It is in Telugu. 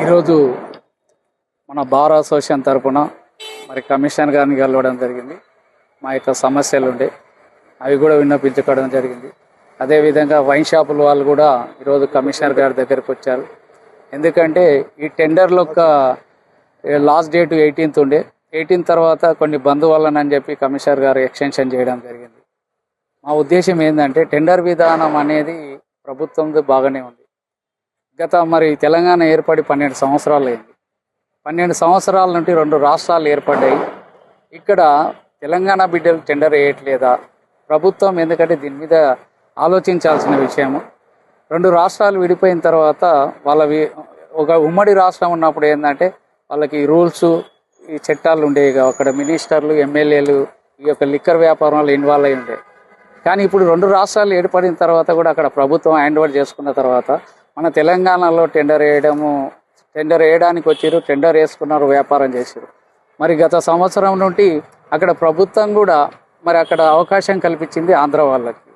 ఈరోజు మన బార్ అసోసియేషన్ తరపున మరి కమిషనర్ గారిని కలవడం జరిగింది. మా యొక్క సమస్యలు ఉండే అవి కూడా విన్నపించుకోవడం జరిగింది. అదేవిధంగా వైన్ షాపుల వాళ్ళు కూడా ఈరోజు కమిషనర్ గారి దగ్గరికి వచ్చారు. ఎందుకంటే ఈ టెండర్లో యొక్క లాస్ట్ డేట్ ఎయిటీన్త్ ఉండే. ఎయిటీన్ తర్వాత కొన్ని బంద్ వలనని చెప్పి కమిషనర్ గారు ఎక్స్టెన్షన్ చేయడం జరిగింది. మా ఉద్దేశం ఏంటంటే టెండర్ విధానం అనేది ప్రభుత్వంది బాగానే ఉంది. గత మరి తెలంగాణ ఏర్పడి పన్నెండు సంవత్సరాలు అయింది. పన్నెండు సంవత్సరాల నుండి రెండు రాష్ట్రాలు ఏర్పడ్డాయి. ఇక్కడ తెలంగాణ బిడ్డలు టెండర్ వేయట్లేదా? ప్రభుత్వం ఎందుకంటే దీని మీద ఆలోచించాల్సిన విషయము. రెండు రాష్ట్రాలు విడిపోయిన తర్వాత వాళ్ళ ఒక ఉమ్మడి రాష్ట్రం ఉన్నప్పుడు ఏంటంటే వాళ్ళకి రూల్స్ ఈ చట్టాలు ఉండేవి అక్కడ మినిస్టర్లు ఎమ్మెల్యేలు ఈ యొక్క లిక్కర్ వ్యాపారంలో ఇన్వాల్వ్ అయి ఉండే. కానీ ఇప్పుడు రెండు రాష్ట్రాలు ఏర్పడిన తర్వాత కూడా అక్కడ ప్రభుత్వం హ్యాండ్ ఓవర్ చేసుకున్న తర్వాత మన తెలంగాణలో టెండర్ వేయడము టెండర్ వేయడానికి వచ్చారు టెండర్ వేసుకున్నారు వ్యాపారం చేశారు మరి గత సంవత్సరం నుండి అక్కడ ప్రభుత్వం కూడా మరి అక్కడ అవకాశం కల్పించింది ఆంధ్ర వాళ్ళకి.